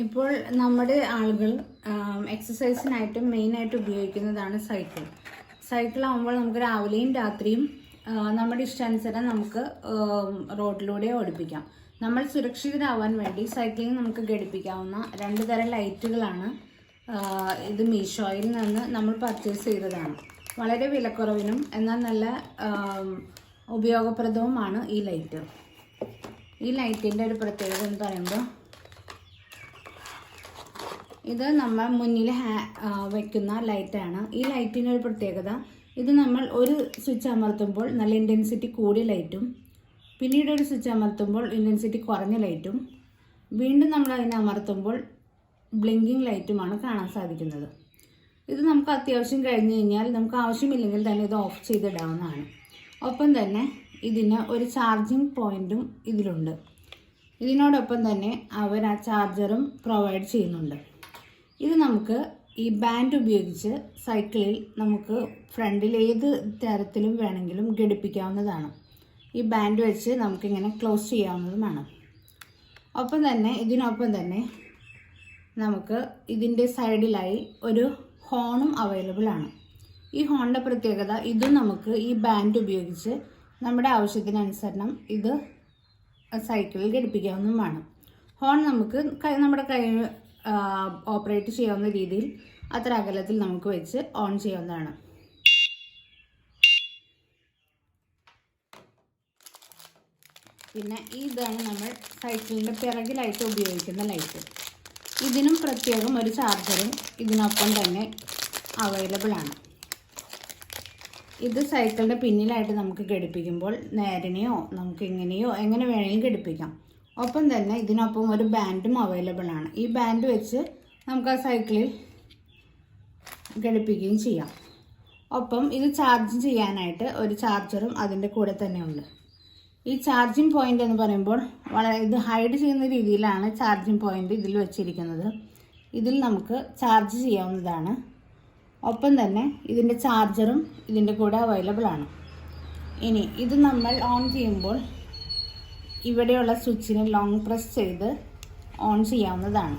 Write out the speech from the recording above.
ഇപ്പോൾ നമ്മുടെ ആളുകൾ എക്സസൈസിനായിട്ടും മെയിനായിട്ട് ഉപയോഗിക്കുന്നതാണ് സൈക്കിൾ സൈക്കിൾ ആകുമ്പോൾ നമുക്ക് രാവിലെയും രാത്രിയും നമ്മുടെ ഇഷ്ടാനുസരം നമുക്ക് റോഡിലൂടെ ഓടിപ്പിക്കാം. നമ്മൾ സുരക്ഷിതരാവാൻ വേണ്ടി സൈക്ലിംഗ് നമുക്ക് ഘടിപ്പിക്കാവുന്ന രണ്ട് തരം ലൈറ്റുകളാണ് ഇത് മീഷോയിൽ നിന്ന് നമ്മൾ പർച്ചേസ് ചെയ്തതാണ്. വളരെ വിലക്കുറവിനും എന്നാൽ നല്ല ഉപയോഗപ്രദവുമാണ് ഈ ലൈറ്റ്. ഈ ലൈറ്റിന്റെ ഒരു പ്രത്യേകത എന്ന് പറയുമ്പോൾ ഇത് നമ്മൾ മുന്നിൽ വെക്കുന്ന ലൈറ്റാണ് ഈ ലൈറ്റിന് ഒരു പ്രത്യേകത ഇത് നമ്മൾ ഒരു സ്വിച്ച് അമർത്തുമ്പോൾ നല്ല ഇന്റൻസിറ്റി കൂടിയ ലൈറ്റും പിന്നീട് ഒരു സ്വിച്ച് അമർത്തുമ്പോൾ ഇന്റൻസിറ്റി കുറഞ്ഞ ലൈറ്റും വീണ്ടും നമ്മൾ അതിനെ അമർത്തുമ്പോൾ ബ്ലിങ്കിങ് ലൈറ്റുമാണ് കാണാൻ സാധിക്കുന്നത്. ഇത് നമുക്ക് അത്യാവശ്യം കഴിഞ്ഞ് കഴിഞ്ഞാൽ നമുക്ക് ആവശ്യമില്ലെങ്കിൽ തന്നെ ഇത് ഓഫ് ചെയ്തിടാവുന്നതാണ്. ഒപ്പം തന്നെ ഇതിന് ഒരു ചാർജിങ് പോയിന്റും ഇതിലുണ്ട്. ഇതിനോടൊപ്പം തന്നെ അവർ ആ ചാർജറും പ്രൊവൈഡ് ചെയ്യുന്നുണ്ട്. ഇത് നമുക്ക് ഈ ബാൻഡ് ഉപയോഗിച്ച് സൈക്കിളിൽ നമുക്ക് ഫ്രണ്ടിൽ ഏത് തരത്തിലും വേണമെങ്കിലും ഘടിപ്പിക്കാവുന്നതാണ്. ഈ ബാൻഡ് വെച്ച് നമുക്കിങ്ങനെ ക്ലോസ് ചെയ്യാവുന്നതുമാണ്. ഒപ്പം തന്നെ ഇതിനൊപ്പം തന്നെ നമുക്ക് ഇതിന്റെ സൈഡിലായി ഒരു ഹോണും അവൈലബിൾ ആണ്. ഈ ഹോണിന്റെ പ്രത്യേകത ഇതും നമുക്ക് ഈ ബാൻഡ് ഉപയോഗിച്ച് നമ്മുടെ ആവശ്യത്തിനനുസരണം ഇത് സൈക്കിളിൽ ഘടിപ്പിക്കാവുന്നതുമാണ്. ഹോൺ നമുക്ക് നമ്മുടെ കൈ ഓപ്പറേറ്റ് ചെയ്യാവുന്ന രീതിയിൽ അത്ര അകലത്തിൽ നമുക്ക് വെച്ച് ഓൺ ചെയ്യാവുന്നതാണ്. പിന്നെ ഇതാണ് നമ്മൾ സൈക്കിളിന്റെ പിറകിലായിട്ട് ഉപയോഗിക്കുന്ന ലൈറ്റ് ഇതിനും പ്രത്യേകം ഒരു ചാർജറും ഇതിനൊപ്പം തന്നെ അവൈലബിൾ ആണ്. ഇത് സൈക്കിളിന്റെ പിന്നിലായിട്ട് നമുക്ക് ഘടിപ്പിക്കുമ്പോൾ നേരനെയോ നമുക്ക് ഇങ്ങനെയോ എങ്ങനെ വേണമെങ്കിലും ഘടിപ്പിക്കാം. ഒപ്പം തന്നെ ഇതിനൊപ്പം ഒരു ബാൻഡും അവൈലബിൾ ആണ്. ഈ ബാൻഡ് വെച്ച് നമുക്ക് ആ സൈക്കിളിൽ ഘടിപ്പിക്കുകയും ചെയ്യാം. ഒപ്പം ഇത് ചാർജ് ചെയ്യാനായിട്ട് ഒരു ചാർജറും അതിന്റെ കൂടെ തന്നെ ഉണ്ട്. ഈ ചാർജിങ് പോയിന്റ് എന്ന് പറയുമ്പോൾ വളരെ ഇത് ഹൈഡ് ചെയ്യുന്ന രീതിയിലാണ് ചാർജിങ് പോയിന്റ് ഇതിൽ വെച്ചിരിക്കുന്നത്. ഇതിൽ നമുക്ക് ചാർജ് ചെയ്യാവുന്നതാണ്. ഒപ്പം തന്നെ ഇതിന്റെ ചാർജറും ഇതിന്റെ കൂടെ അവൈലബിൾ ആണ്. ഇനി ഇത് നമ്മൾ ഓൺ ചെയ്യുമ്പോൾ ഇവിടെയുള്ള സ്വിച്ചിനെ ലോങ് പ്രസ് ചെയ്ത് ഓൺ ചെയ്യാവുന്നതാണ്.